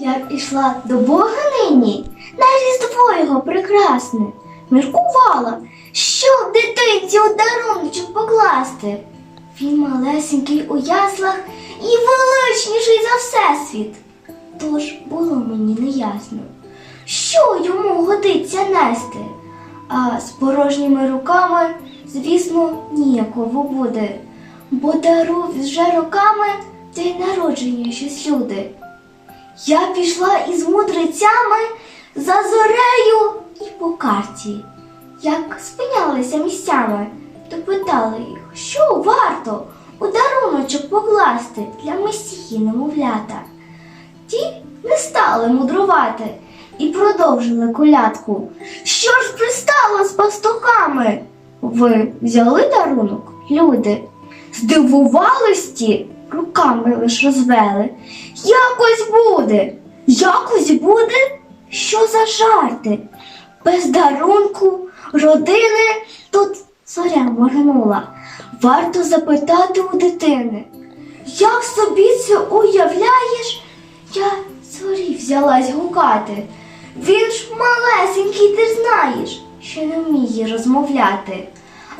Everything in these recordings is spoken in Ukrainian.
Я пішла до Бога нині, на різдво його прекрасне, міркувала, що дитинці у даруночок покласти. Він малесенький у яслах і величніший за всесвіт. Тож було мені неясно, що йому годиться нести, а з порожніми руками, звісно, ніяково буде, бо дарув вже роками день народження щось люди. Я пішла із мудрецями за зорею і по карті. Як спинялися місцями, то питали їх, що варто у даруночок покласти для месії немовлята. Ті не стали мудрувати і продовжили колядку. Що ж пристало з пастухами? Ви взяли дарунок, люди? Здивувались ті, руками лиш розвели. Якось буде, якось буде? Що за жарти? Без дарунку, родини тут зоря моргнула. Варто запитати у дитини. Як собі це уявляєш? Я зорі взялась гукати. Він ж малесенький, ти знаєш, що не вміє розмовляти.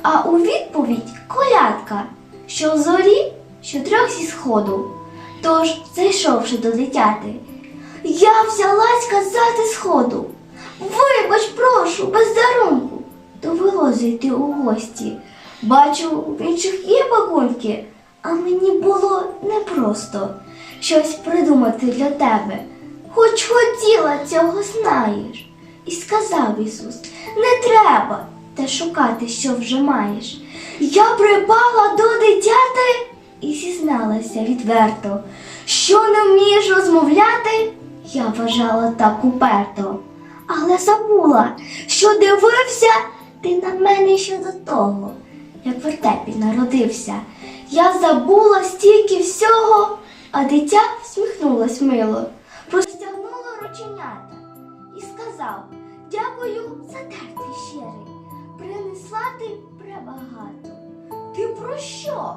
А у відповідь колядка, що в зорі, що трьох зі сходу. Тож, зайшовши до дитяти, я взялась казати сходу. Вибач, прошу, без дарунку. Довелося йти у гості. Бачу, в інших є бабуньки, а мені було непросто щось придумати для тебе. Хоч хотіла цього знаєш. І сказав Ісус: не треба те шукати, що вже маєш. Я припала до дитяти і зізналася відверто, що не вмієш розмовляти, я вважала так уперто, але забула, що дивився ти на мене ще до того, як в вертепі народився. Я забула стільки всього, а дитя всміхнулось мило, простягнуло рученята і сказав: Дякую за терпі щирий, принесла ти пребагато. Ти про що?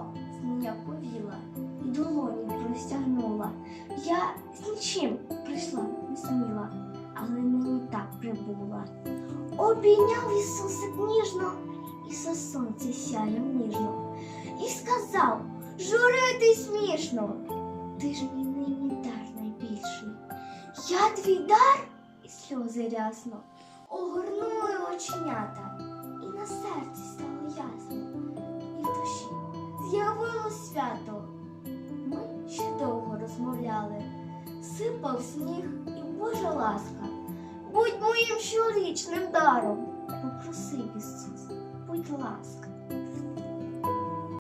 Долоні простягнула. Я з нічим прийшла, не сміла, але мені так прибула. Обійняв Ісусик ніжно і за сонце сяяв ніжно. І сказав, журити смішно, ти ж мій нині дар найбільший. Я твій дар і сльози рясно огорнули оченята, і на серці стало ясно, і в душі з'явилось свято. Сипав сніг і Божа ласка. Будь моїм щорічним даром, попросив Ісус, будь ласка.